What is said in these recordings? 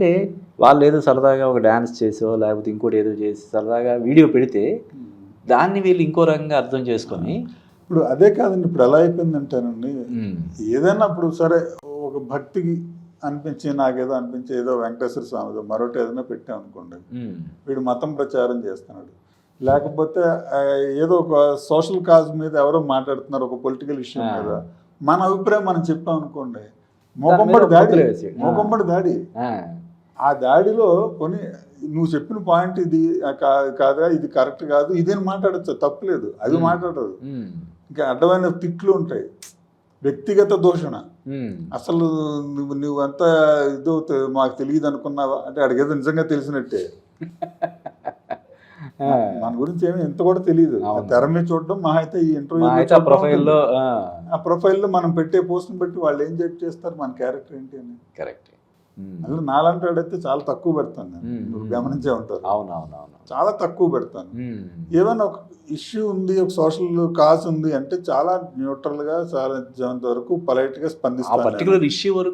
అంటే వాళ్ళు ఏదో సరదాగా ఒక డ్యాన్స్ చేసో లేకపోతే ఇంకోటి ఏదో చేసి సరదాగా వీడియో పెడితే దాన్ని వీళ్ళు ఇంకో రకంగా అర్థం చేసుకొని ఇప్పుడు అదే కాదండి ఇప్పుడు ఎలా అయిపోయిందంటేనండి ఉమ్, ఏదైనా ఇప్పుడు సరే ఒక భక్తికి అనిపించి నాకేదో అనిపించి ఏదో వెంకటేశ్వర స్వామిదో మరొకటి ఏదైనా పెట్టాం అనుకోండి వీడు మతం ప్రచారం చేస్తున్నాడు. లేకపోతే ఏదో ఒక సోషల్ కాజ్ మీద ఎవరో మాట్లాడుతున్నారు ఒక పొలిటికల్ ఇష్యూ ఆ. మీద. మన అభిప్రాయం మనం చెప్పాం అనుకోండి మోకంబడి దాడి. మోకంబడి దాడి. ఆ, దాడిలో కొన్ని నువ్వు చెప్పిన పాయింట్ ఇది కాదా ఇది కరెక్ట్ కాదు ఇదేని మాట్లాడచ్చు తప్పులేదు అది. మాట్లాడదు ఇంకా అడ్డమైన తిట్లు ఉంటాయి. వ్యక్తిగత దూషణ. అసలు నువ్వు నువ్వంతా ఇది మాకు తెలియదు అనుకున్నావా? అంటే అడిగేది నిజంగా తెలిసినట్టే. మన గురించి ఏమి ఇంత కూడా తెలియదు. తెర మీద చూడడం మహా అయితే ఈ ఇంటర్వ్యూ మా ప్రొఫైల్లో ఆ ప్రొఫైల్లో మనం పెట్టే పోస్ట్ బట్టి వాళ్ళు ఏం చెప్పి చేస్తారు మన క్యారెక్టర్ ఏంటి అని. కరెక్ట్ మళ్ళీ నాలంటి వాడైతే చాలా తక్కువ పెడతాను నేను. నువ్వు గమనించే ఉంటారు. అవునవునవును. చాలా తక్కువ పెడతాను. ఏమైనా ఒక ఇష్యూ ఉంది ఒక సోషల్ కాజ్ ఉంది అంటే చాలా న్యూట్రల్గా చాలా వరకు పొలైట్గా స్పందిస్తాను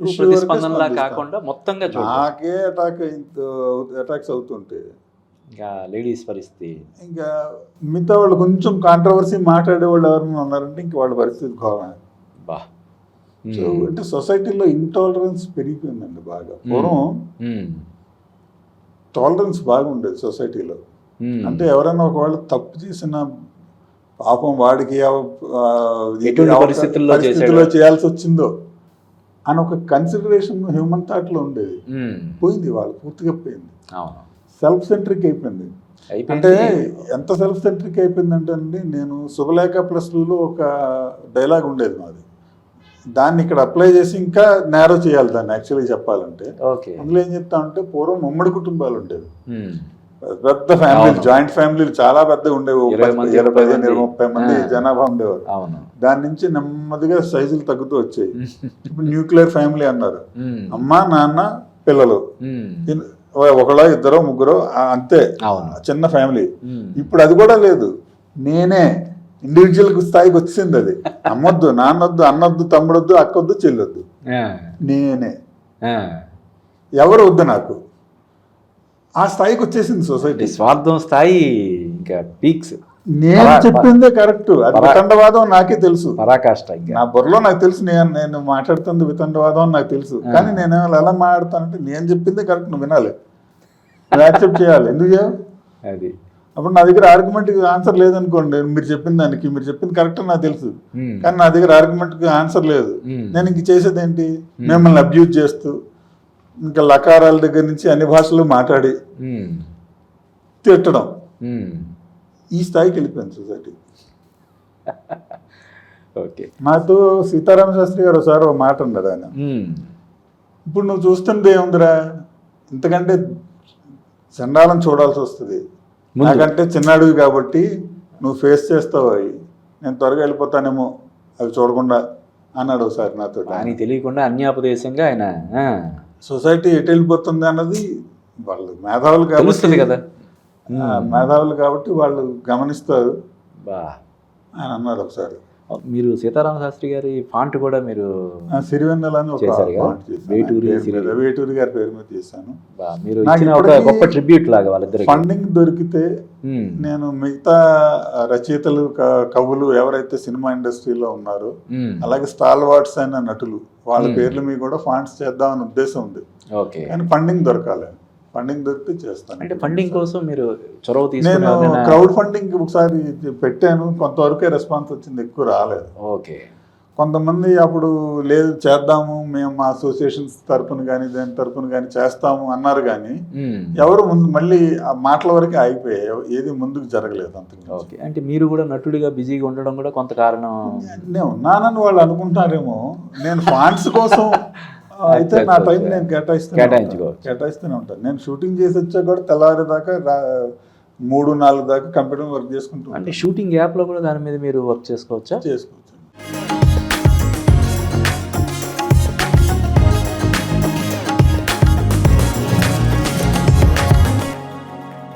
ఇష్యూ వరకు. కాకుండా మొత్తంగా నాకే అటాక్ అటాక్స్ అవుతుంటే. ఇంకా లేడీస్ పరిస్థితి. ఇంకా మిగతా వాళ్ళు కొంచెం కాంట్రవర్సీ మాట్లాడే వాళ్ళు ఎవరైనా ఉన్నారంటే ఇంక వాళ్ళ పరిస్థితి ఘోరం. బా. సో అంటే సొసైటీలో ఇంటాలరెన్స్ పెరిగిపోయిందండి బాగా. పూర్వం టాలరెన్స్ బాగుండేది సొసైటీలో. ఉమ్. అంటే ఎవరైనా ఒకవేళ తప్పు చేసిన పాపం వాడికి పరిస్థితుల్లో. చేయాల్సి వచ్చిందో అని ఒక కన్సిడరేషన్ హ్యూమన్ థాట్లో ఉండేది. పోయింది వాళ్ళు పూర్తిగా పోయింది. సెల్ఫ్ సెంట్రిక్ అయిపోయింది. అయిపోయింది. అంటే ఎంత సెల్ఫ్ సెంట్రిక్ అయిపోయిందంటే అండి నేను శుభలేఖ ప్లస్ టూలో ఒక డైలాగ్ ఉండేది మాది. దాన్ని ఇక్కడ అప్లై చేసి ఇంకా నేరో చేయాలి దాన్ని యాక్చువల్లీ చెప్పాలంటే. అందులో ఏం చెప్తా అంటే పూర్వం ఉమ్మడి కుటుంబాలు ఉండేవి. ఉమ్, పెద్ద ఫ్యామిలీ అవును. జాయింట్ ఫ్యామిలీలు చాలా పెద్దగా ఉండేవి. ఇరవై ముప్పై పదిహేను, మంది. ఇరవై ముప్పై మంది ఆ. జనాభా ఉండేవారు. దాని నుంచి నెమ్మదిగా సైజులు తగ్గుతూ వచ్చాయి. ఇప్పుడు న్యూక్లియర్ ఫ్యామిలీ అన్నారు. ఉమ్, అమ్మ నాన్న పిల్లలు. ఒకళ్ళో ఇద్దరు ముగ్గురు అంతే. అవును. చిన్న ఫ్యామిలీ ఇప్పుడు అది కూడా లేదు. నేనే ఇండివిజువల్ స్థాయికి వచ్చింది అది. అమ్మొద్దు నాన్నొద్దు అన్నొద్దు తమ్ముడొద్దు అక్కొద్దు చెల్లొద్దు. నేనే. ఎవరు వద్దు నాకు. ఆ స్థాయికి వచ్చేసింది సొసైటీ. స్వార్థం స్థాయి ఇంకా పీక్స్. నేను చెప్పిందే కరెక్ట్. అది వితండవాదం నాకే తెలుసు. పరాకాష్ట నా బుర్రలో నాకు తెలుసు నేను నేను మాట్లాడుతుంది వితండవాదం అని నాకు తెలుసు. కానీ నేను ఎలా మాట్లాడతానంటే నేను చెప్పిందే కరెక్ట్ నువ్వు వినాలి. యాక్సెప్ట్ చేయాలి. ఎందుకు చేయాలి అది. అప్పుడు నా దగ్గర ఆర్గ్యుమెంట్కి ఆన్సర్ లేదనుకోండి మీరు చెప్పిన దానికి మీరు చెప్పింది కరెక్ట్ అని నాకు తెలుసు. ఉమ్, కానీ నా దగ్గర ఆర్గ్యుమెంట్కి ఆన్సర్ లేదు. ఉమ్, నేను ఇంక చేసేది ఏంటి మిమ్మల్ని అబ్యూజ్ చేస్తూ ఇంకా లకారాల దగ్గర నుంచి అన్ని భాషలు మాట్లాడి తిట్టడం. ఈ స్థాయికి వెళ్ళిపోయింది సొసైటీ ఓకే మాతో సీతారామ శాస్త్రి గారు ఒకసారి ఒక మాట అన్నాడు ఆయన. ఇప్పుడు నువ్వు చూస్తుంటే ఏముందిరా? ఇంతకంటే చండాలం చూడాల్సి వస్తుంది. నాకంటే చిన్నాడివి కాబట్టి నువ్వు ఫేస్ చేస్తావు అవి. నేను త్వరగా వెళ్ళిపోతానేమో. అవి చూడకుండా అన్నాడు ఒకసారి నాతో ఆయనకి తెలియకుండా అన్యాపదేశంగా ఆయన సొసైటీ ఎటు వెళ్ళిపోతుంది అన్నది వాళ్ళు మేధావులు కాబట్టి కదా. మేధావులు కాబట్టి వాళ్ళు గమనిస్తారు. బా. అని అన్నారు ఒకసారి. మీరు సీతారామ శాస్త్రి గారి ఫాంట్ కూడా మీరు సిరివెన్నెల అని చేశారు. వేటూరి వేటూరి గారి పేరు మీద చేశాను. మీరు ఒక గొప్ప ట్రిబ్యూట్ లాగా ఫండింగ్ దొరికితే నేను మిగతా రచయితలు కవులు ఎవరైతే సినిమా ఇండస్ట్రీలో ఉన్నారో అలాగే స్టాల్ వార్డ్స్ అయిన నటులు వాళ్ళ. పేర్ల మీద కూడా ఫండ్స్ చేద్దామని ఉద్దేశం ఉంది. కానీ ఫండింగ్ దొరకాలి. ఫండింగ్ దొరికితే చేస్తాను. అంటే ఫండింగ్ కోసం మీరు చొరవ నేను క్రౌడ్ ఫండింగ్ ఒకసారి పెట్టాను. కొంతవరకే రెస్పాన్స్ వచ్చింది. ఎక్కువ రాలేదు. ఓకే. కొంతమంది అప్పుడు లేదు చేద్దాము మేము మా అసోసియేషన్స్ తరపున కానీ దాని తరపున కానీ చేస్తాము అన్నారు కానీ ఎవరు ముందు మళ్ళీ ఆ మాటల వరకే ఆగిపోయాయి. ఏది ముందుకు జరగలేదు అంతకు ఓకే. అంటే మీరు కూడా నటుడిగా బిజీగా ఉండడం కూడా కొంత కారణం నేను ఉన్నానని వాళ్ళు అనుకుంటున్నారేమో నేను ఫాండ్స్ కోసం అయితే నా టైం నేను కేటాయిస్తాను కేటాయించుకోవచ్చు. కేటాయిస్తూనే ఉంటాను. నేను షూటింగ్ చేసి వచ్చా కూడా తెల్లవారి దాకా రా- మూడు నాలుగు దాకా కంప్యూటర్ వర్క్ చేసుకుంటూ అంటే. షూటింగ్ యాప్లో కూడా దాని మీద మీరు వర్క్ చేసుకోవచ్చా? చేసుకోవచ్చు.